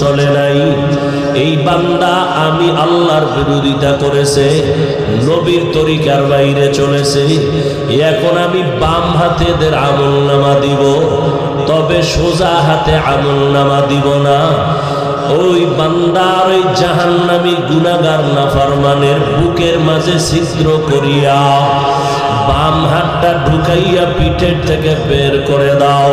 চলে নাই। এই বান্দা আমি আল্লাহর বিরোধিতা করেছে, নবীর তরিকার বাইরে চলেছে। এখন আমি বাম হাতে এদের আমল নামা দিব, তবে সোজা হাতে আমল নামা দিব না। ওই বান্দার ওই জাহান্নামি গুনাগার নাফারমানের বুকের মাঝে ছিদ্র করিয়া বাম হাতটা ঢুকাইয়া পিঠের থেকে বের করে দাও।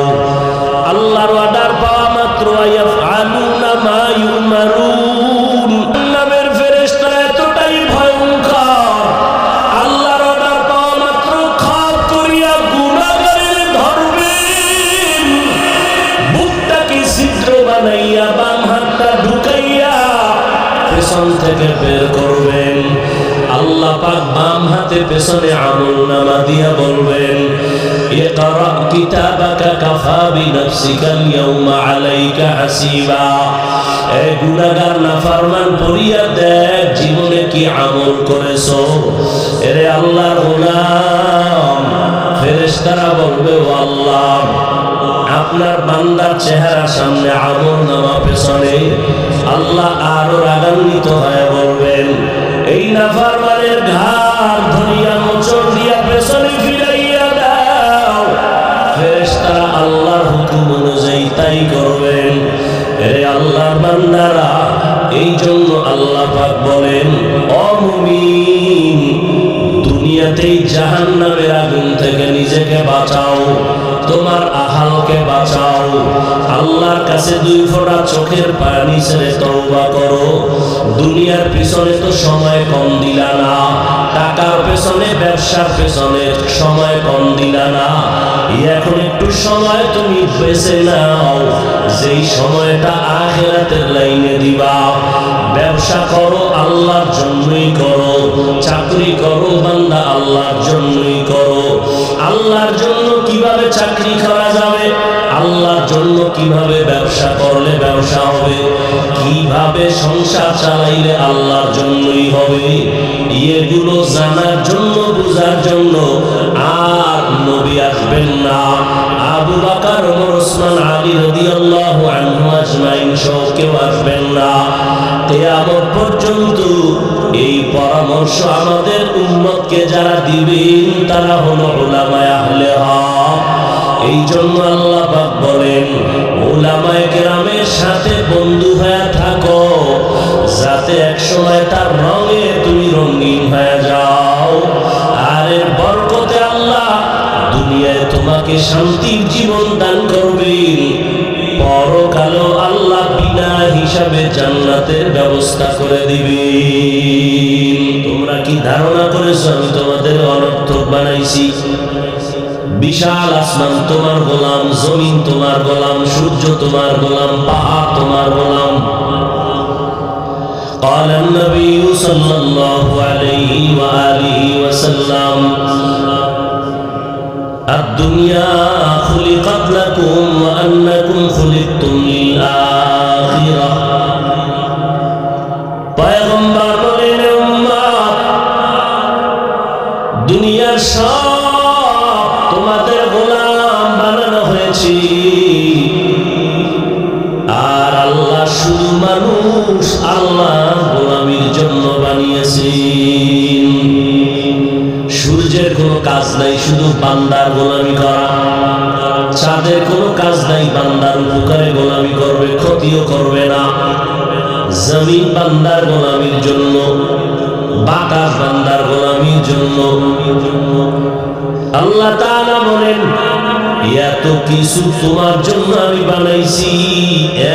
পাক বাম হাতে পেছনে আমল নামা দিয়া বলবেন জীবনে কি আমল এরে আল্লাহর বলবে ও আল্লাহ আপনার বান্দার চেহারা সামনে আমল নামা পেছনে আল্লাহ আরও রাগান্বিত হয়ে বলবেন এই নাফারমানের ঘাড় ধরিয়া মোচড় দিয়া পেছনে ফিরাইয়া দাও। ফেরেশতারা আল্লাহর হুকুম অনুযায়ী তাই করবেন। এ আল্লাহর বান্দারা এই জন্য আল্লাহ পাক বলেন দুনিয়াতেই জাহান নামের আগুন থেকে নিজেকে বাঁচাও, তোমার আহালকে বাঁচাও। আল্লাহর কাছে দুই ফোঁটা চোখের পানি ছেড়ে তওবা করো। দুনিয়ার পিছনে তো সময় কম দিলা না, টাকার পেছনে, ব্যবসার পেছনে সময় কম দিলা না। এখন একটু সময় তুমি বেছে নাও, যেই সময়টা আখেরাতের লাইনে দিবা। ব্যবসা করো আল্লাহর জন্যই করো। চাকরি করো বান্দা আল্লাহর জন্যই করো। আল্লাহর জন্য কীভাবে চাকরি করা যাবে? আল্লাহর জন্য কীভাবে ব্যবসা করলে ব্যবসা হবে? কীভাবে সংসার চালাইলে আল্লাহর জন্যই হবে? এগুলো জানার জন্য, বোঝার জন্য নবী না। আবু বাকার ওমর ওসমান আলী রাদিয়াল্লাহু আনহু আজমাইন সহ আসবেন না। কিয়ামত পর্যন্ত এই পরামর্শ আমাদের উম্মতকে যারা দিবেন, তারা হলো উলামায়ে আহলে হক। এই জন্য আল্লাহ পাক বলেন ওলামায়ে কেরামের সাথে বন্ধু হয়ে শান্তির জীবন দান করবেন পরকালও আল্লাহ বিনা হিসাবে জান্নাতের ব্যবস্থা করে দিবেন তোমরা কি ধারণা করেছো আমি তোমাদের অনর্থক বানাইছি বিশাল আসমান তোমার গোলাম জমিন তোমার গোলাম সূর্য তোমার গোলাম পাহাড় তোমার গোলাম قال النبي صلى الله عليه وآله وسلم الدنيا خلقت لكم وأنكم خلقتم للآخرة পয়গম্বর বলেন উম্মত দুনিয়ার সব তোমাদের গোলাম বানানো হয়েছে বান্দার গোলামি করা। চাঁদের কোনো কাজ নাই, বান্দার উপকারে গোলামি করবে, ক্ষতিও করবে না। জমিন বান্দার গোলামির জন্য, বাতাস বান্দার গোলামির জন্য। আল্লাহ তাআলা বলেন, এত কিছু তোমার জন্য আমি বানাইছি,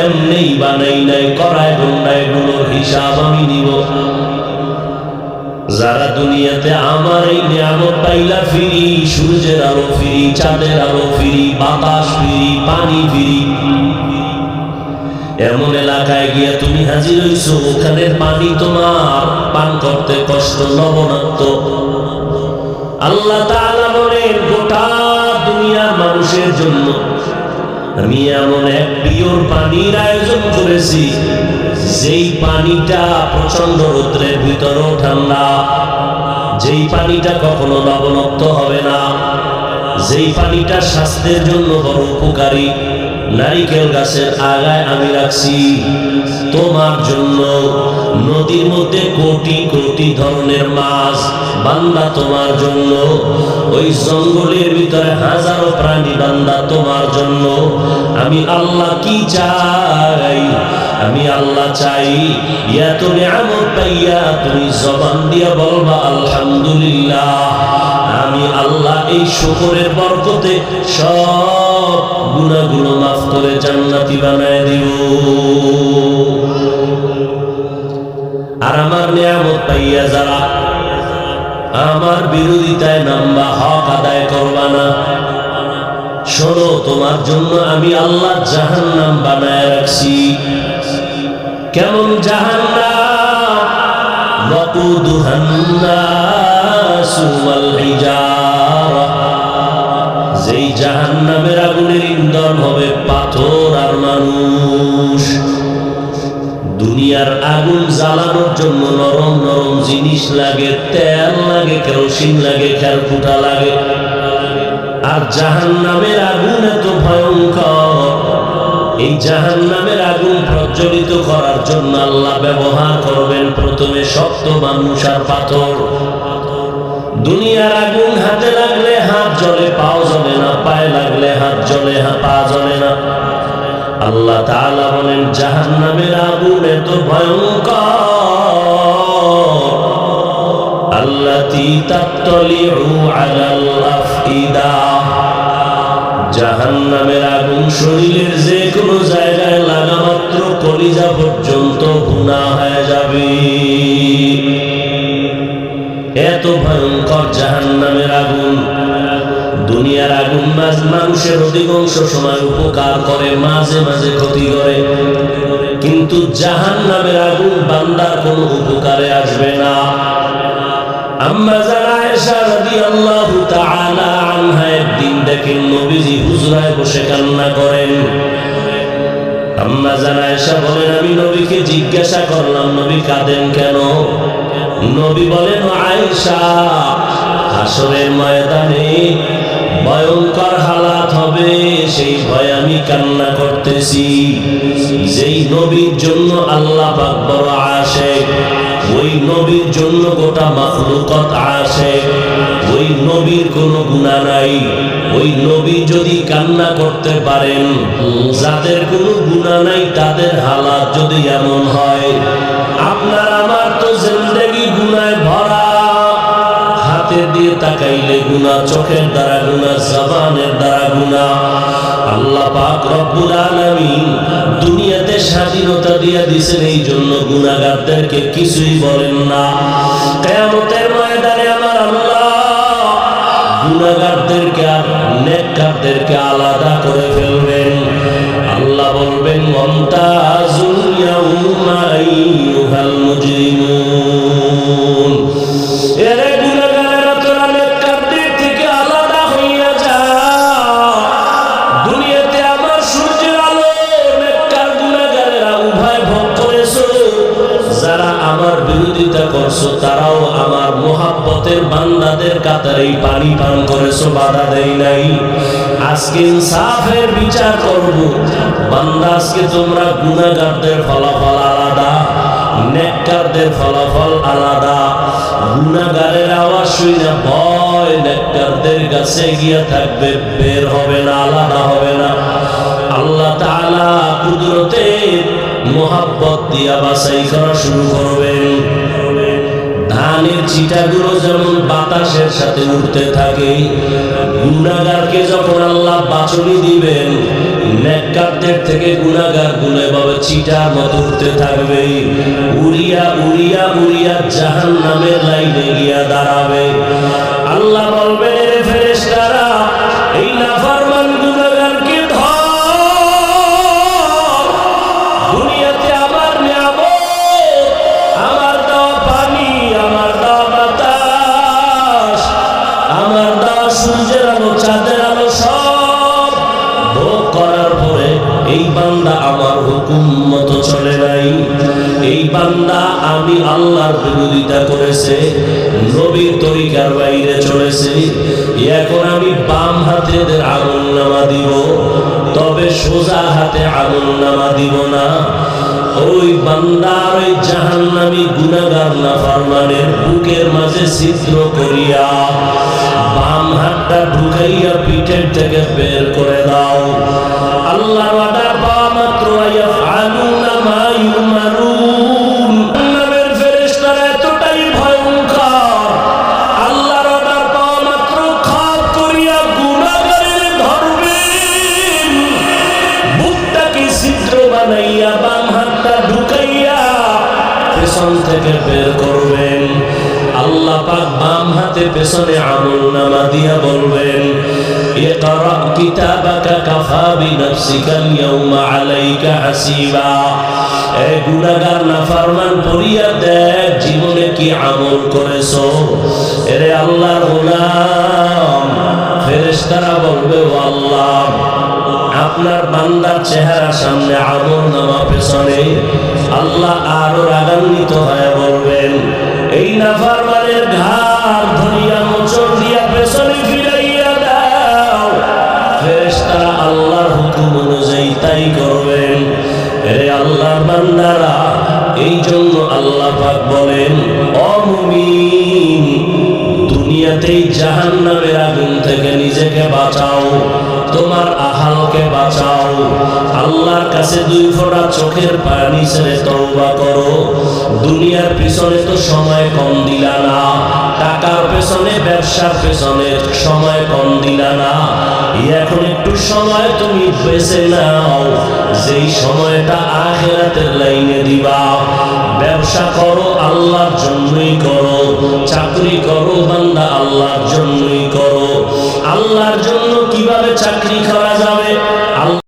এমনি বানাই নাই করায় বন্যায়গুলোর হিসাব আমি নিব। যারা দুনিয়াতে আমার এই নিয়ামত পাইলা ফিরি, সূর্যের আলো ফিরি, চাঁদের আলো ফিরি, বাতাস ফিরি, পানি ফিরি। এমন এলাকায় গিয়া তুমি হাজির হইছো, ওখানের পানি তোমার, পান করতে কষ্ট, লবণাক্ত। আল্লাহ তাআলা বলেন, গোটা দুনিয়ার মানুষের জন্য আমি এমন এক পিওর পানির আয়োজন করেছি, যেই পানিটা প্রচণ্ড রৌদ্রের ভিতরেও ঠান্ডা। যেই পানিটা কখনো লবণাক্ত হবে না, যেই পানিটা স্বাস্থ্যের জন্য বড় উপকারী। নারিকেল গাছের আগায় আমি রাখছি। তোমার জন্য নদীর মধ্যে কোটি কোটি ধরনের মাছ। বান্দা তোমার জন্য, ওই জঙ্গলের ভিতরে হাজারো প্রাণী বান্দা তোমার জন্য। আমি আল্লাহ কি চাই? আমি আল্লাহ চাই ইয়া তুমি আমত পাইয়া তুমি জবান দিয়া বলবা, আলহামদুলিল্লাহ। আমি আল্লাহ এই শুকরের বরকতে সব গুণাগুলো তোরে জান্নাতি বানায় দিও। আর আমার নিয়ামত পাইয়া যারা আমার বিরোধিতায় নামবা, হক আদায় করবা না। শোনো, তোমার জন্য আমি আল্লাহ জাহান নাম বানায় রাখছি। কেমন জাহান নাম যেই জাহান নামের আগুনের ইন্ধন হবে পাথর আর মানুষ। দুনিয়ার আগুন জ্বালানোর জন্য নরম নরম জিনিস লাগে, তেল লাগে, কেরোসিন লাগে খেরকুটা লাগে। আর জাহান নামের আগুন এত ভয়ঙ্কর, এই জাহান নামের আগুন প্রজ্বলিত করার জন্য আল্লাহ ব্যবহার করবেন প্রথমে শক্ত মানুষ আর পাথর। দুনিয়ার আগুন হাতে লাগলে হাত জলে পাও জ্বলে না, পায়ে লাগলে হাত জলে পা জ্বলে না। আল্লাহ তাআলা বলেন জাহান নামের আগুন এত ভয়ঙ্কর। আল্লাতি তাত্তলিউ আলাল আফইদা। জাহান্নামের আগুন শরীরের যে কোনো জায়গায় লাগা মাত্র কলিজা পর্যন্ত গুণা হয়ে যাবে। এত ভয়ঙ্কর জাহান্নামের আগুন। দুনিয়ার আগুন মাঝ মানুষের অধিকাংশ সময় উপকার করে, মাঝে মাঝে ক্ষতি করে। কিন্তু জাহান্নামের আগুন বান্দার কোন উপকারে আসবে না। দেখেন নবীজি হুজরায় বসে কান্না করেন। আমি নবীকে জিজ্ঞাসা করলাম, নবী কাঁদেন কেন? নবী বলেন, আয়েশা, হাসরের ময়দানে ভয়ঙ্কর হালাত হবে, সেই ভয় আমি কান্না করতেছি। যেই নবীর জন্য আল্লাহ পাক আসে ওই নবীর জন্য গোটা মাখলুকত আসে ওই নবীর কোনো গুণা নাই। ওই নবী যদি কান্না করতে পারেন, যাদের কোনো গুণা নাই, তাদের হালাত যদি এমন হয়, আপনার আমার তো হাতে দিয়ে তাকাইলে গুনা চোখের দ্বারা গুনা জবানের দ্বারা গুনা আল্লাহ পাক রব্বুল আলামিন দুনিয়াতে স্বাধীনতা দিয়ে দিছেন এই জন্য গুনাহগারদেরকে কিছুই বলেন না। কিয়ামতের ময়দানে আমার আল্লাহ গুনাহগারদেরকে আর নেককারদেরকে আলাদা করে ফেলবেন। আল্লাহ বলবেন মমতাজুল ইয়াউমা আইয়ুহাল মুজরিমুন। বিরোধিতা করছ, তারাও আমার মোহাব্বতের বান্দাদের কাতারেই পানি পান করেছ, বাধা দেয় নাই। আজকে ইনসাফের বিচার করব। বান্দা, আজকে তোমরা গুনাহগারদের ফলাফল আলাদা, নেককারদের ফলাফল আলাদা। গুনাহগারের আওয়াজ শুনে ভয়, নেককারদের কাছে গিয়ে থাকবে, বের হবে না, আলাদা হবে না। আল্লাহ তাআলা কুদরতের মোহাব্বত দিয়া বাছাই করা শুরু করবেন। ধানের যেমন বাতাসের সাথে উঠতে থাকে, গুণাগারকে যখন আল্লাহ বাছনি দিবেন নেককারদের থেকে গুণাগারগুলো এভাবে চিটার মতো উঠতে থাকবে। উড়িয়া উড়িয়া উড়িয়া জাহান নামের লাইনে গিয়া দাঁড়াবে। আমি আল্লাহর বিরোধিতা করেছে, নবীর তরিকার বাইরে চলেছে, এখন আমি বাম হাতে এদের আগুন নামা দিব, তবে সোজা হাতে আগুন নামা দিব না। ওই বান্দার ওই জাহান্নামী গুনাগার না ফারমানের বুকের মাঝে ছিদ্র করিয়া বাম হাতটা ঢুকাইয়া পিঠের থেকে বের করে দাও। আল্লাহর অর্ডার পাওয়া মাত্র ইয়াফআলুনা মা ইউমারুন থেকে বের করবেন। আল্লাহ পাক বাম হাতে পেছনে আমল নামা দিয়া বলবেন হাসিবা। এই গুনাহগার নাফরমান পড়িয়া দেখ, জীবনে কি আমল করেছ? এরে আল্লাহর গোলাম, ফেরেশতারা বলবে ও আল্লাহ আপনার বান্দার চেহারা সামনে আমল নামা পেছনে আল্লাহ আরও রাগান্বিত হয়ে বলবেন, এই নাফারমানের ঘাড় ধরিয়া মোচড় দিয়া পেছনে ফিরাইয়া দাও। ফেরেশতারা আল্লাহর হুকুম অনুযায়ী তাই করবেন। রে আল্লাহর বান্দারা, এই জন্য আল্লাহ পাক বলেন অমুমিন দুনিয়াতেই জাহান নামের আগুন থেকে নিজেকে বাঁচাও। তোমার আহালকে বাঁচাও। আল্লাহর কাছে দুই ফোঁটা চোখের পানি ছেড়ে তওবা করো। দুনিয়ার পিছনে তো সময় কম দিলা না। টাকার পেছনে, ব্যবসার পেছনে সময় কম দিলা না। এখন একটু সময় তুমি বেছে নাও। যেই সময়টা আখেরাতের লাইনে দিবা। ব্যবসা করো, আল্লাহর জন্যই করো। চাকরি করো, বান্দা আল্লাহর জন্যই করো। আল্লাহর জন্য কীভাবে চাকরি করা যাবে?